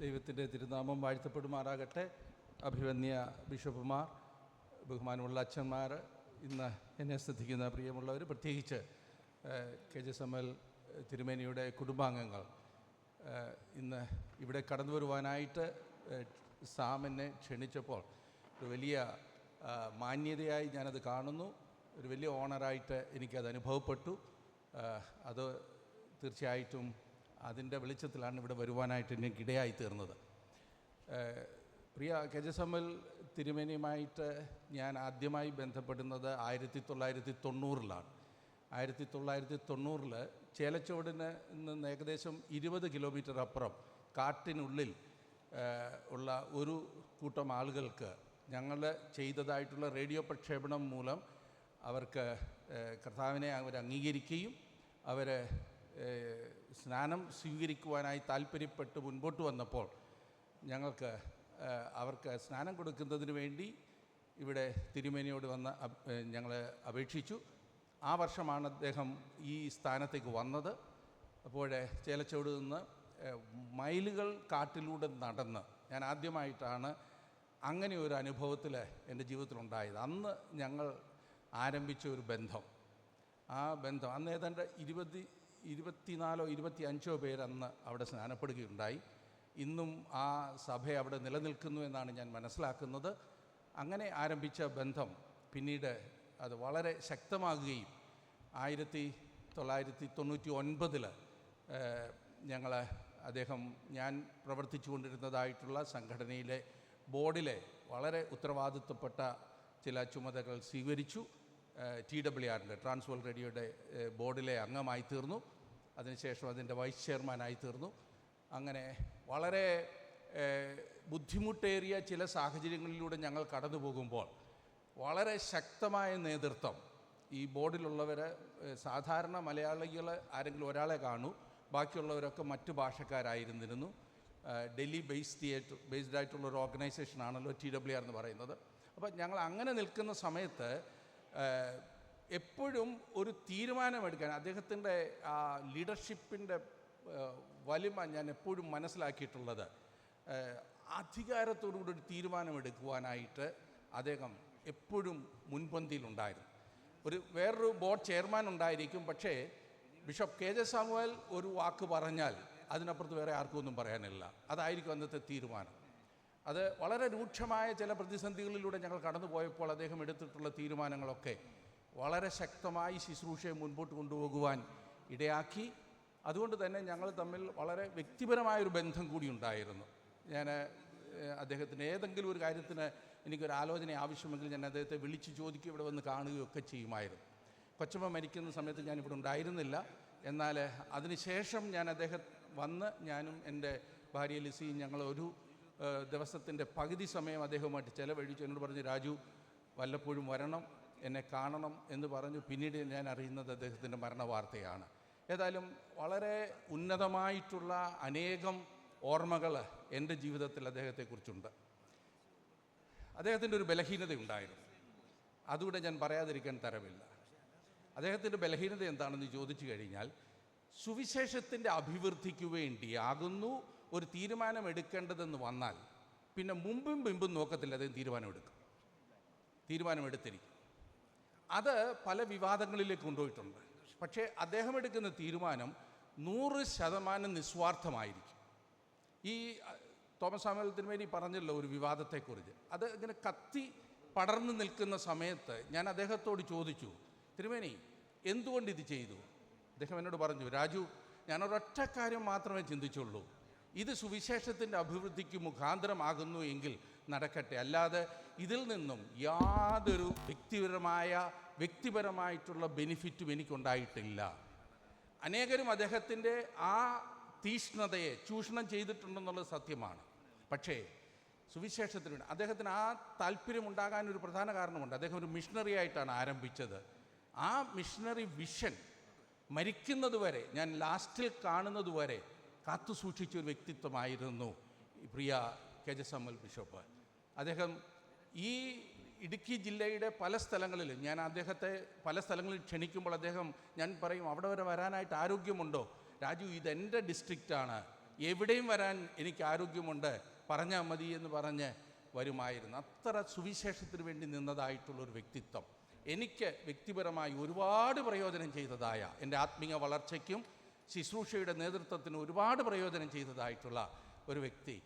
ദൈവത്തിന്റെ തിരുനാമം വാഴ്ത്തപ്പെടുമാറാകട്ടെ. അഭിവന്യ ബിഷപ്പുമാർ ബഹുമാനമുള്ള അച്ഛന്മാർ ഇന്ന് എന്നെ ശ്രദ്ധിക്കുന്ന പ്രിയമുള്ളവർ പ്രത്യേകിച്ച് കെ ജെ സമൽ തിരുമേനിയുടെ കുടുംബാംഗങ്ങൾ. ഇന്ന് ഇവിടെ കടന്നു വരുവാനായിട്ട് സാം എന്നെ ക്ഷണിച്ചപ്പോൾ ഒരു വലിയ മാന്യതയായി ഞാനത് കാണുന്നു. ഒരു വലിയ ഓണറായിട്ട് എനിക്കത് അനുഭവപ്പെട്ടു. അത് തീർച്ചയായിട്ടും അതിന്റെ വെളിച്ചത്തിലാണ് ഇവിടെ വരുവാനായിട്ട് എനിക്ക് ഇടയായി തീർന്നത്. പ്രിയ കെ ജെ എസ് തിരുമേനിയുമായിട്ട് ഞാൻ ആദ്യമായി ബന്ധപ്പെടുന്നത് ആയിരത്തി തൊള്ളായിരത്തി തൊണ്ണൂറിലാണ്. ആയിരത്തി തൊള്ളായിരത്തി തൊണ്ണൂറിൽ ചേലച്ചോടിന് നിന്ന് ഏകദേശം ഇരുപത് കിലോമീറ്റർ അപ്പുറം കാട്ടിനുള്ളിൽ ഉള്ള ഒരു കൂട്ടം ആളുകൾക്ക് ഞങ്ങൾ ചെയ്തതായിട്ടുള്ള റേഡിയോ പ്രക്ഷേപണം മൂലം അവർക്ക് കർത്താവിനെ അവർ അംഗീകരിക്കുകയും അവർ സ്നാനം സ്വീകരിക്കുവാനായി താല്പര്യപ്പെട്ട് മുൻപോട്ട് വന്നപ്പോൾ ഞങ്ങൾക്ക് അവർക്ക് സ്നാനം കൊടുക്കുന്നതിന് വേണ്ടി ഇവിടെ തിരുമേനിയോട് വന്ന് ഞങ്ങൾ അപേക്ഷിച്ചു. ആ വർഷമാണ് അദ്ദേഹം ഈ സ്ഥാനത്തേക്ക് വന്നത്. അപ്പോൾ ചേലച്ചോട് നിന്ന് മൈലുകൾ കാട്ടിലൂടെ നടന്ന് ഞാൻ ആദ്യമായിട്ടാണ് അങ്ങനെ ഒരു അനുഭവത്തിൽ എന്റെ ജീവിതത്തിലുണ്ടായത്. അന്ന് ഞങ്ങൾ ആരംഭിച്ച ഒരു ബന്ധം. ആ ബന്ധം അന്ന് ഏതാണ്ട് ഇരുപത്തി ഇരുപത്തിനാലോ ഇരുപത്തി അഞ്ചോ പേരന്ന് അവിടെ സ്നാനപ്പെടുകയുണ്ടായി. ഇന്നും ആ സഭ അവിടെ നിലനിൽക്കുന്നു എന്നാണ് ഞാൻ മനസ്സിലാക്കുന്നത്. അങ്ങനെ ആരംഭിച്ച ബന്ധം പിന്നീട് അത് വളരെ ശക്തമാകുകയും ആയിരത്തി തൊള്ളായിരത്തി തൊണ്ണൂറ്റി ഒൻപതിൽ ഞങ്ങൾ അദ്ദേഹം ഞാൻ പ്രവർത്തിച്ചു കൊണ്ടിരുന്നതായിട്ടുള്ള സംഘടനയിലെ ബോർഡിലെ വളരെ ഉത്തരവാദിത്വപ്പെട്ട ചില ചുമതലകൾ സ്വീകരിച്ചു. ടി ഡബ്ല്യു ആറിന്റെ ട്രാൻസ്വേൾ റേഡിയോയുടെ ബോർഡിലെ അംഗമായി തീർന്നു. അതിനുശേഷം അതിന്റെ വൈസ് ചെയർമാനായി തീർന്നു. അങ്ങനെ വളരെ ബുദ്ധിമുട്ടേറിയ ചില സാഹചര്യങ്ങളിലൂടെ ഞങ്ങൾ കടന്നു പോകുമ്പോൾ വളരെ ശക്തമായ നേതൃത്വം ഈ ബോർഡിലുള്ളവർ സാധാരണ മലയാളികൾ ആരെങ്കിലും ഒരാളെ കാണൂ ബാക്കിയുള്ളവരൊക്കെ മറ്റു ഭാഷക്കാരായിരുന്നിരുന്നു. ഡൽഹി ബേസ് തിയേറ്റർ ബേസ്ഡ് ആയിട്ടുള്ള ഒരു ഓർഗനൈസേഷനാണല്ലോ ടി ഡബ്ല്യു ആർ എന്ന് പറയുന്നത്. അപ്പോൾ ഞങ്ങൾ അങ്ങനെ നിൽക്കുന്ന സമയത്ത് എപ്പോഴും ഒരു തീരുമാനമെടുക്കാൻ അദ്ദേഹത്തിന്റെ ആ ലീഡർഷിപ്പിന്റെ വലിമ ഞാൻ എപ്പോഴും മനസ്സിലാക്കിയിട്ടുള്ളത്. അധികാരത്തോടുകൂടി ഒരു തീരുമാനമെടുക്കുവാനായിട്ട് അദ്ദേഹം എപ്പോഴും മുൻപന്തിയിലുണ്ടായിരുന്നു. ഒരു വേറൊരു ബോർഡ് ചെയർമാൻ ഉണ്ടായിരിക്കും പക്ഷേ ബിഷപ്പ് കെ ജെ സാമുവൽ ഒരു വാക്ക് പറഞ്ഞാൽ അതിനപ്പുറത്ത് വേറെ ആർക്കും ഒന്നും പറയാനില്ല. അതായിരിക്കും അന്നത്തെ തീരുമാനം. അത് വളരെ രൂക്ഷമായ ചില പ്രതിസന്ധികളിലൂടെ ഞങ്ങൾ കടന്നുപോയപ്പോൾ അദ്ദേഹം എടുത്തിട്ടുള്ള തീരുമാനങ്ങളൊക്കെ വളരെ ശക്തമായി ശുശ്രൂഷയെ മുൻപോട്ട് കൊണ്ടുപോകുവാൻ ഇടയാക്കി. അതുകൊണ്ട് തന്നെ ഞങ്ങൾ തമ്മിൽ വളരെ വ്യക്തിപരമായൊരു ബന്ധം കൂടി ഉണ്ടായിരുന്നു. ഞാൻ അദ്ദേഹത്തിന് ഏതെങ്കിലും ഒരു കാര്യത്തിന് എനിക്കൊരു ആലോചന ആവശ്യമെങ്കിൽ ഞാൻ അദ്ദേഹത്തെ വിളിച്ച് ചോദിക്കുക ഇവിടെ വന്ന് കാണുകയൊക്കെ ചെയ്യുമായിരുന്നു. കൊച്ചമ്മ മരിക്കുന്ന സമയത്ത് ഞാനിവിടെ ഉണ്ടായിരുന്നില്ല. എന്നാൽ അതിനുശേഷം ഞാൻ അദ്ദേഹം വന്ന് ഞാനും എന്റെ ഭാര്യ ലിസിയും ഞങ്ങൾ ഒരു ദിവസത്തിന്റെ പകുതി സമയം അദ്ദേഹവുമായിട്ട് ചിലവഴിച്ചു. എന്നോട് പറഞ്ഞു രാജു വല്ലപ്പോഴും വരണം എന്നെ കാണണം എന്ന് പറഞ്ഞു. പിന്നീട് ഞാൻ അറിയുന്നത് അദ്ദേഹത്തിന്റെ മരണ വാർത്തയാണ് ഏതായാലും വളരെ ഉന്നതമായിട്ടുള്ള അനേകം ഓർമ്മകൾ എന്റെ ജീവിതത്തിൽ അദ്ദേഹത്തെക്കുറിച്ചുണ്ട്. അദ്ദേഹത്തിന്റെ ഒരു ബലഹീനതയുണ്ടായിരുന്നു. അതുകൂടെ ഞാൻ പറയാതിരിക്കാൻ തരമില്ല. അദ്ദേഹത്തിന്റെ ബലഹീനത എന്താണെന്ന് ചോദിച്ചു കഴിഞ്ഞാൽ സുവിശേഷത്തിന്റെ അഭിവൃദ്ധിക്ക് വേണ്ടിയാകുന്നു ഒരു തീരുമാനം എടുക്കേണ്ടതെന്ന് വന്നാൽ പിന്നെ മുമ്പും പിമ്പും നോക്കത്തില്ല അദ്ദേഹം തീരുമാനമെടുക്കും തീരുമാനമെടുത്തിരിക്കും അത് പല വിവാദങ്ങളിലേക്ക് കൊണ്ടുപോയിട്ടുണ്ട്. പക്ഷേ അദ്ദേഹം എടുക്കുന്ന തീരുമാനം നൂറ് ശതമാനം നിസ്വാർത്ഥമായിരിക്കും. ഈ തോമസ് സാമുവൽ തിരുമേനി പറഞ്ഞല്ലോ ഒരു വിവാദത്തെക്കുറിച്ച്. അത് ഇങ്ങനെ കത്തി പടർന്നു നിൽക്കുന്ന സമയത്ത് ഞാൻ അദ്ദേഹത്തോട് ചോദിച്ചു തിരുമേനി എന്തുകൊണ്ട് ഇത് ചെയ്തു? അദ്ദേഹം എന്നോട് പറഞ്ഞു രാജു ഞാൻ കാര്യം മാത്രമേ ചിന്തിച്ചുള്ളൂ. ഇത് സുവിശേഷത്തിന്റെ അഭിവൃദ്ധിക്ക് മുഖാന്തരമാകുന്നു എങ്കിൽ നടക്കട്ടെ. അല്ലാതെ ഇതിൽ നിന്നും യാതൊരു വ്യക്തിപരമായ വ്യക്തിപരമായിട്ടുള്ള ബെനിഫിറ്റും എനിക്കുണ്ടായിട്ടില്ല. അനേകരും അദ്ദേഹത്തിന്റെ ആ തീഷ്ണതയെ ചൂഷണം ചെയ്തിട്ടുണ്ടെന്നുള്ളത് സത്യമാണ്. പക്ഷേ സുവിശേഷത്തിന് വേണ്ടി അദ്ദേഹത്തിന് ആ താല്പര്യം ഉണ്ടാകാൻ ഒരു പ്രധാന കാരണമുണ്ട്. അദ്ദേഹം ഒരു മിഷണറി ആയിട്ടാണ് ആരംഭിച്ചത്. ആ മിഷണറി വിഷൻ മരിക്കുന്നതുവരെ ഞാൻ ലാസ്റ്റിൽ കാണുന്നത് വരെ കാത്തു സൂക്ഷിച്ച ഒരു വ്യക്തിത്വമായിരുന്നു പ്രിയ കെ ജെ സമ്മൽ ബിഷപ്പ്. അദ്ദേഹം ഈ ഇടുക്കി ജില്ലയുടെ പല സ്ഥലങ്ങളിലും ഞാൻ അദ്ദേഹത്തെ പല സ്ഥലങ്ങളിൽ ക്ഷണിക്കുമ്പോൾ അദ്ദേഹം ഞാൻ പറയും അവിടെ വരെ വരാനായിട്ട് ആരോഗ്യമുണ്ടോ? രാജു ഇതെന്റെ ഡിസ്ട്രിക്റ്റാണ്. എവിടെയും വരാൻ എനിക്ക് ആരോഗ്യമുണ്ട്. പറഞ്ഞാൽ മതി എന്ന് പറഞ്ഞ് വരുമായിരുന്നു. അത്ര സുവിശേഷത്തിന് വേണ്ടി നിന്നതായിട്ടുള്ളൊരു വ്യക്തിത്വം. എനിക്ക് വ്യക്തിപരമായി ഒരുപാട് പ്രയോജനം ചെയ്തതായ എന്റെ ആത്മീയ വളർച്ചയ്ക്കും ശുശ്രൂഷയുടെ നേതൃത്വത്തിന് ഒരുപാട് പ്രയോജനം ചെയ്തതായിട്ടുള്ള ഒരു വ്യക്തി.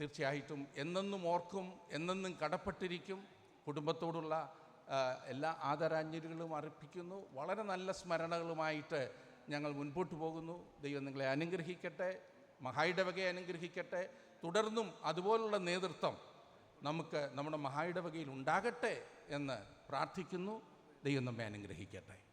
തീർച്ചയായിട്ടും എന്നെന്നും ഓർക്കും എന്നെന്നും കടപ്പെട്ടിരിക്കും. കുടുംബത്തോടുള്ള എല്ലാ ആദരാഞ്ജലികളും അർപ്പിക്കുന്നു. വളരെ നല്ല സ്മരണകളുമായിട്ട് ഞങ്ങൾ മുൻപോട്ട് പോകുന്നു. ദൈവം നിങ്ങളെ അനുഗ്രഹിക്കട്ടെ മഹായിടവകയെ അനുഗ്രഹിക്കട്ടെ. തുടർന്നും അതുപോലുള്ള നേതൃത്വം നമുക്ക് നമ്മുടെ മഹായിടവകയിൽ ഉണ്ടാകട്ടെ എന്ന് പ്രാർത്ഥിക്കുന്നു. ദൈവം നമ്മെ അനുഗ്രഹിക്കട്ടെ.